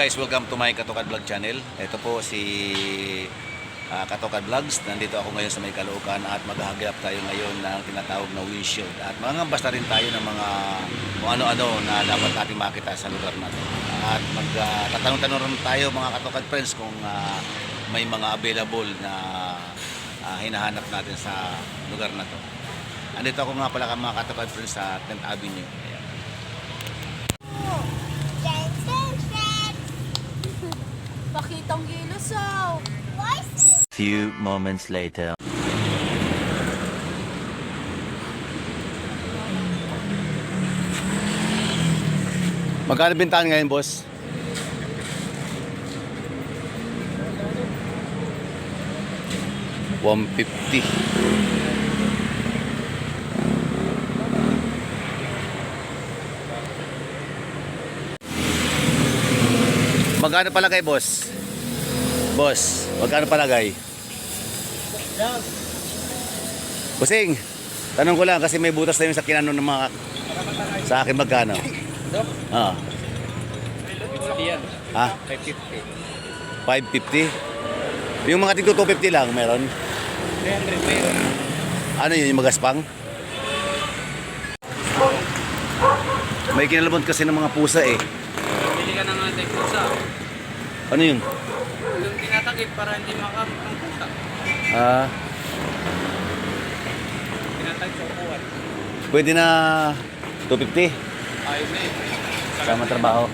guys, welcome to my Katokad Vlog channel. Ito po si ah, Katokad Vlogs. Nandito ako ngayon sa may Caloocan at maghahagilap tayo ngayon ng tinatawag na windshield. At mangangambasta rin tayo ng mga ano-ano na dapat natin makita sa lugar na to. At magtatanong-tanong rin tayo mga Katokad friends kung ah, may mga available na ah, hinahanap natin sa lugar na to. Andito ako nga pala mga Katokad friends sa 10th Avenue. Few moments later. Magkano bintahan ngayon, boss? One fifty. Magkano palagay, boss? Boss, magkano palagay? Busing, tanong ko lang kasi may butas na yung sa kinano ng mga sa akin magkano? Ah. Yan, Ha? 550. 550? Yung mga tigto 250 lang meron. 300 meron. Ano yun, yung magaspang? May kinalabot kasi ng mga pusa eh. Bili ka ng ating pusa. Ano yun? Yung tinatakip para hindi pusa. Ah, Tinatakip sa upuan. pwede na 250 Ayaw na eh. sama trabaho.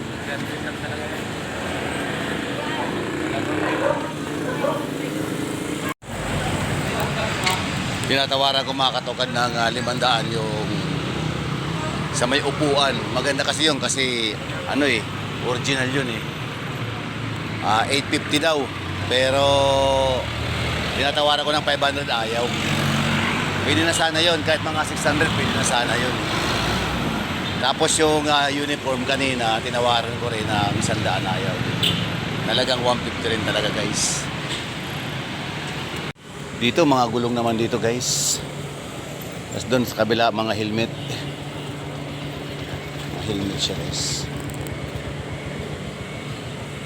Tinatawaran ko mga katokad ng uh, limandaan yung sa may upuan. Maganda kasi yun kasi ano eh, original yun eh. Ah, 850 daw. Pero tinatawaran ko ng 500 ayaw. Pwede na sana yun. Kahit mga 600 pwede na sana yun. Tapos yung ah, uniform kanina, tinawaran ko rin ng 100 ayaw. Talagang 150 rin talaga guys. Dito mga gulong naman dito guys. Tapos doon sa kabila mga helmet. Mga helmet siya guys.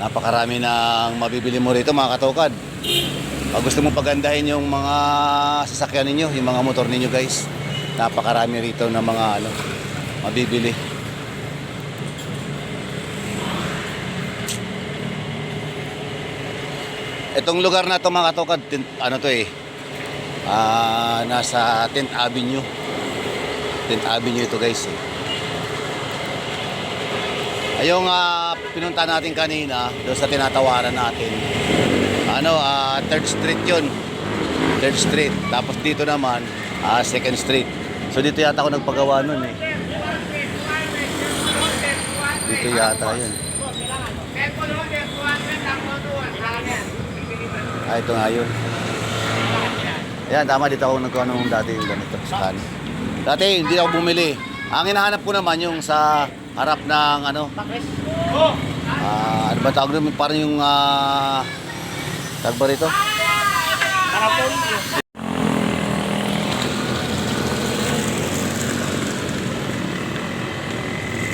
Napakarami ng mabibili mo rito mga katokad. Pag gusto mo pagandahin yung mga sasakyan ninyo, yung mga motor ninyo guys. Napakarami rito ng mga ano, mabibili. Itong lugar na to mga katokad, tin- ano to eh, ah nasa 10th Avenue. 10th Avenue ito guys eh. Ayong ah, pinunta natin kanina, doon sa tinatawaran natin. Ano, ah 3rd Street yun. 3rd Street. Tapos dito naman, ah 2nd Street. So dito yata ako nagpagawa nun eh. Dito yata yun. Ah, ito nga yun. Ayan, tama dito ako nagkuha nung dati yung ganito. Dati hindi ako bumili. Ang hinahanap ko naman yung sa harap ng ano. Ah, ano ba tawag naman? Parang yung ah tawag ba rito?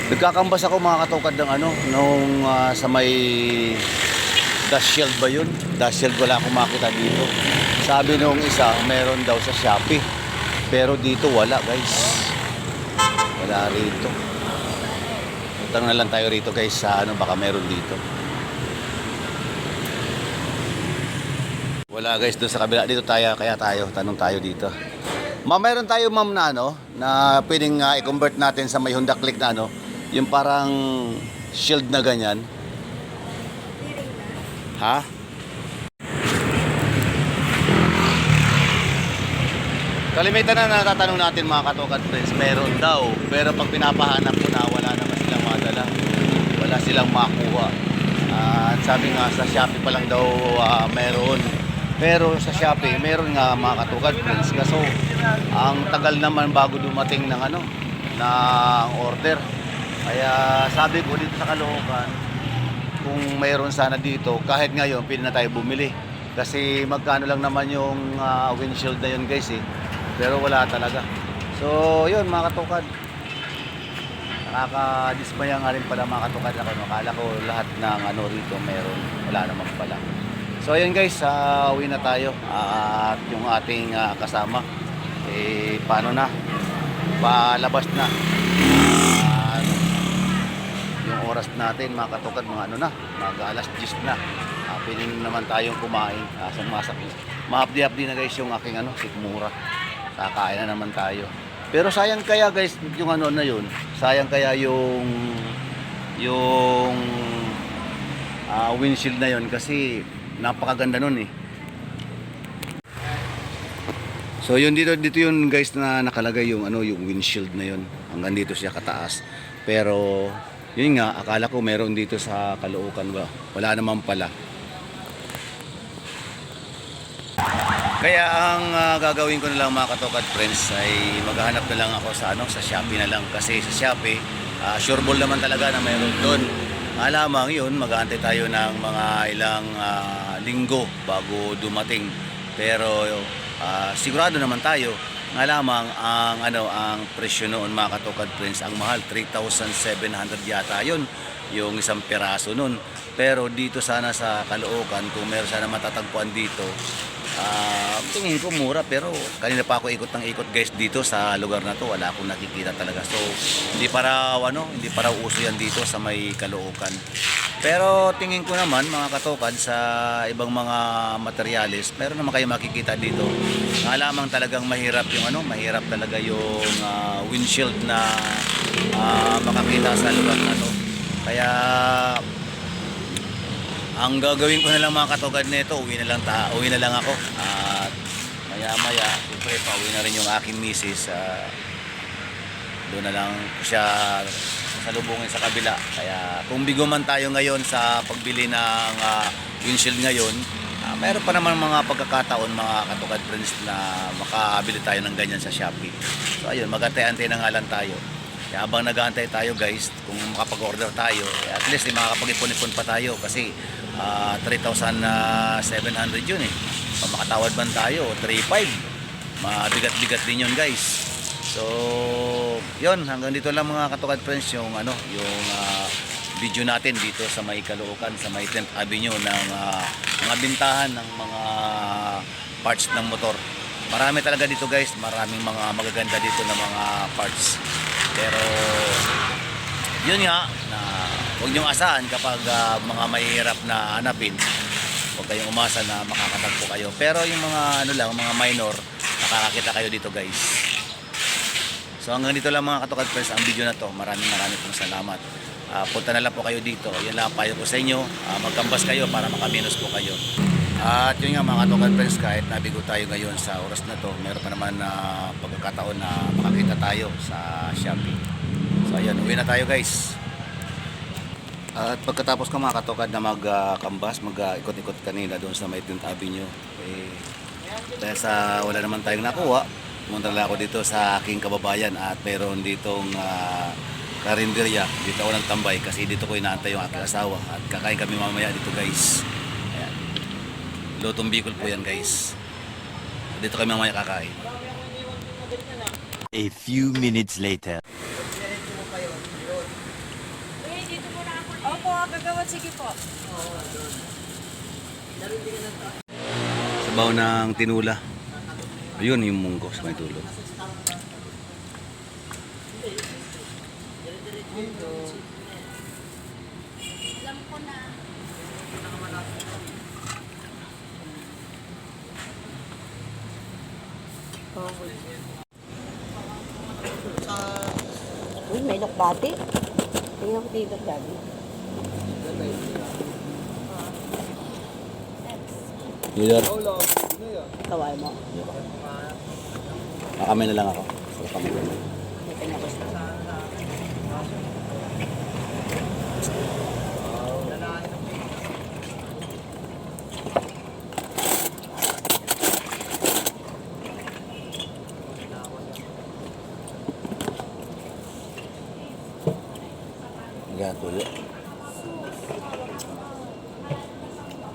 Nagkakambas ako mga katokad ng ano, nung ah, sa may dust shield ba yun? Dust shield wala akong makita dito. Sabi nung isa, meron daw sa Shopee. Pero dito wala guys. Wala rito. Tanong na lang tayo rito guys sa ano baka meron dito. Wala guys doon sa kabila dito tayo kaya tayo tanong tayo dito. Ma'am, meron tayo ma'am na ano na pwedeng ah, i-convert natin sa may Honda Click na ano, yung parang shield na ganyan. Ha? Kalimitan na natatanong natin mga katokat friends, meron daw. Pero pag pinapahanap ko na, wala naman silang madala. Wala silang makuha. Ah, At sabi nga sa Shopee pa lang daw ah, meron. Pero sa Shopee, meron nga mga katokat friends. Kaso, ang tagal naman bago dumating ng ano, ng order. Kaya sabi ko dito sa Caloocan, kung mayroon sana dito, kahit ngayon, pwede na tayo bumili. Kasi magkano lang naman yung ah, windshield na yun guys eh. Pero wala talaga. So, yun mga katukad. Nakakadismaya nga rin pala mga katukad ako. no? Akala ko lahat ng ano rito meron. Wala naman pala. So ayun guys, uh, uwi na tayo. Ah, At yung ating ah, kasama, eh paano na? Palabas na. Ah, yung oras natin mga katukad, mga ano na, mag alas 10 na. Uh, piling naman tayong kumain. Uh, sumasak. Ma-update na guys yung aking ano, sikmura. Kakain na naman tayo. Pero sayang kaya guys yung ano na yun. Sayang kaya yung yung ah, windshield na yun kasi napakaganda nun eh. So yun dito dito yun guys na nakalagay yung ano yung windshield na yun. Hanggang dito siya kataas. Pero yun nga akala ko meron dito sa Caloocan ba. Wala naman pala. Kaya ang ah, gagawin ko na lang mga katokad friends ay maghahanap na lang ako sa ano sa Shopee na lang kasi sa Shopee ah, sure ball naman talaga na mayroon doon. Alamang yun, mag-aantay tayo ng mga ilang ah, linggo bago dumating. Pero ah, sigurado naman tayo nga lamang ang ano ang presyo noon mga katokad friends ang mahal 3,700 yata yun yung isang piraso noon pero dito sana sa Caloocan kung meron sana matatagpuan dito Ah, tingin ko mura pero kanina pa ako ikot ng ikot guys dito sa lugar na to wala akong nakikita talaga. So hindi para ano hindi para uso yan dito sa may Caloocan. Pero tingin ko naman mga katokad sa ibang mga materyales meron naman kayo makikita dito. Nga lamang talagang mahirap yung ano mahirap talaga yung ah, windshield na ah, makakita sa lugar na to. Kaya ang gagawin ko na lang mga katugad nito, uwi na lang ta, uwi na lang ako. At maya maya, siyempre pauwi na rin yung aking misis. ah, doon na lang siya salubungin sa kabila. Kaya kung bigo man tayo ngayon sa pagbili ng ah, windshield ngayon, ah, meron pa naman mga pagkakataon mga katugad friends na makabili tayo ng ganyan sa Shopee. So ayun, magantay-antay na nga lang tayo. Kaya habang nag-aantay tayo guys, kung makapag-order tayo, eh, at least eh, makakapag-ipon-ipon pa tayo kasi ah, 3,700 yun eh. Kung makatawad man tayo, 3,500. Mabigat-bigat din yun guys. So, yun, hanggang dito lang mga katukad friends yung ano, yung ah, video natin dito sa may Caloocan, sa may 10th Avenue ng ah, mga bintahan ng mga parts ng motor. Marami talaga dito guys, maraming mga magaganda dito na mga parts. Pero yun nga na huwag niyong asahan kapag ah, mga mahihirap na hanapin. Huwag kayong umasa na makakatagpo kayo. Pero yung mga ano lang mga minor nakakakita kayo dito guys. So hanggang dito lang mga katukad friends ang video na to. Maraming maraming pong salamat. Ah, punta na lang po kayo dito. Yan lang ang payo ko sa inyo. Ah, magkambas kayo para makaminus po kayo. At yun nga mga katukad friends kahit nabigo tayo ngayon sa oras na to meron pa naman na pagkakataon na makakita tayo sa Shopee. So ayan, uwi na tayo guys. At pagkatapos ko mga katokad na magkambas, mag-ikot-ikot kanina doon sa may 10th Avenue, eh, dahil sa wala naman tayong nakuha, pumunta lang ako dito sa aking kababayan at mayroon ditong uh, karinderya. Dito ako nagtambay kasi dito ko inaantay yung aking asawa at kakain kami mamaya dito guys. Ayan. Lutong Bicol po yan guys. Dito kami mamaya kakain. A few minutes later. Opo, gagawad. Sige po. Sabaw ng tinula. Ayun yung munggo sa may tulo. Alam ko na. Uy, may lokbati. Tingnan ko dito, Gabi. Leader, Kaway mo. kami na lang ako. Sa kami. Tingnan ko siya.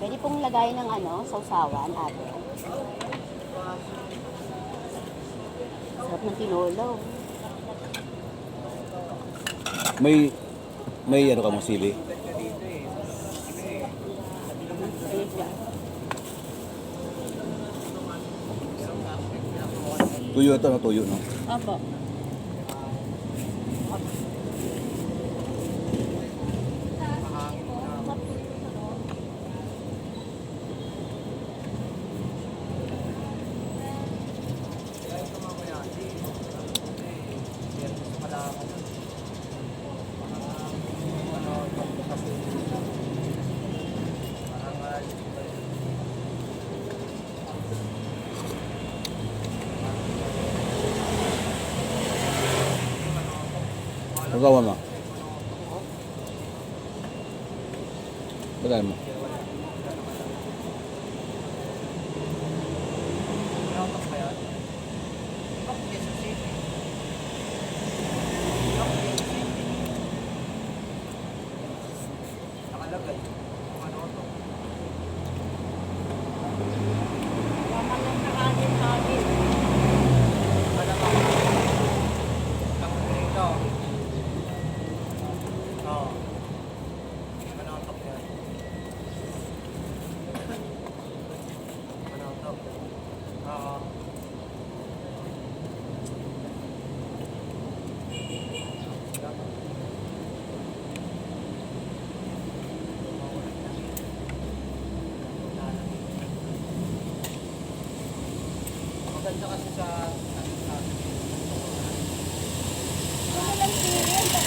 Pwede pong lagay ng ano, sausawan, ate. Sarap ng tinolo. May, may ano ka mo sili? Ayun siya. Tuyo ito, no? Tuyo, no? Opo. Nagawa mo. Bagay mo.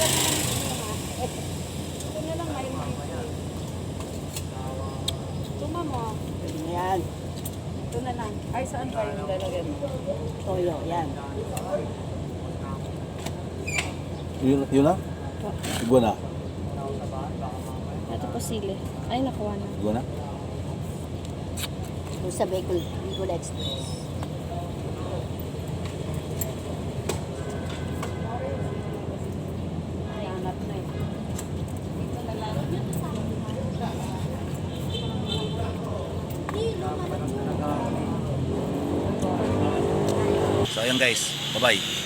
Ito na lang, may. Tuma mo. Yan. Ito na lang. Ay, saan ba yung lalagyan mo? Toyo. Yan. Yun, yun na? Igwa na. Ito po sili. Ay, nakuha na. Igwa na? Sa Bicol, Bicol Express. Hanap na eh. Dito na lang. So, ayan guys. Bye-bye. Peace.